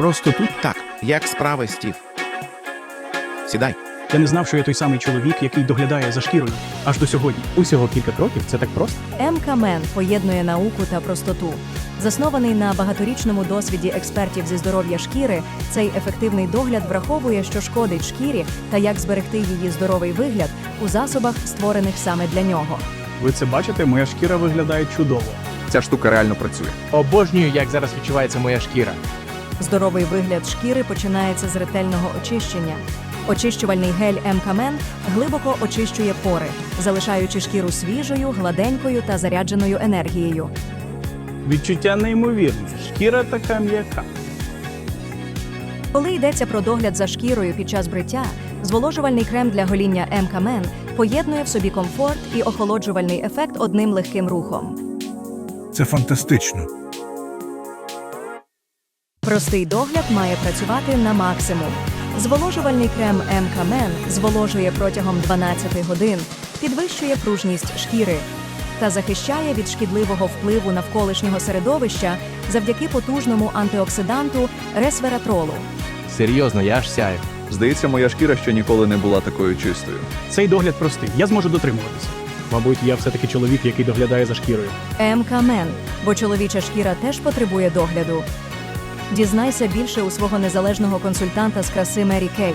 Просто тут Так, як справи, Стів? Сідай. Я не знав, що я той самий чоловік, який доглядає за шкірою аж до сьогодні. Усього кілька кроків це так просто. МКМен поєднує науку та простоту. Заснований на багаторічному досвіді експертів зі здоров'я шкіри, цей ефективний догляд враховує, що шкодить шкірі та як зберегти її здоровий вигляд у засобах, створених саме для нього. Ви це бачите, моя шкіра виглядає чудово. Ця штука реально працює. Обожнюю, як зараз відчувається моя шкіра. Здоровий вигляд шкіри починається з ретельного очищення. Очищувальний гель МКМен глибоко очищує пори, залишаючи шкіру свіжою, гладенькою та зарядженою енергією. Відчуття неймовірне. Шкіра така м'яка. Коли йдеться про догляд за шкірою під час бриття, зволожувальний крем для гоління МКМен поєднує в собі комфорт і охолоджувальний ефект одним легким рухом. Це фантастично. Простий догляд має працювати на максимум. Зволожувальний крем МКМен зволожує протягом 12 годин, підвищує пружність шкіри та захищає від шкідливого впливу навколишнього середовища завдяки потужному антиоксиданту ресвератролу. Серйозно, я аж сяю. Здається, моя шкіра ще ніколи не була такою чистою. Цей догляд простий. Я зможу дотримуватися. Мабуть, я все-таки чоловік, який доглядає за шкірою. МКМен, бо чоловіча шкіра теж потребує догляду. Дізнайся більше у свого незалежного консультанта з краси Мері Кей.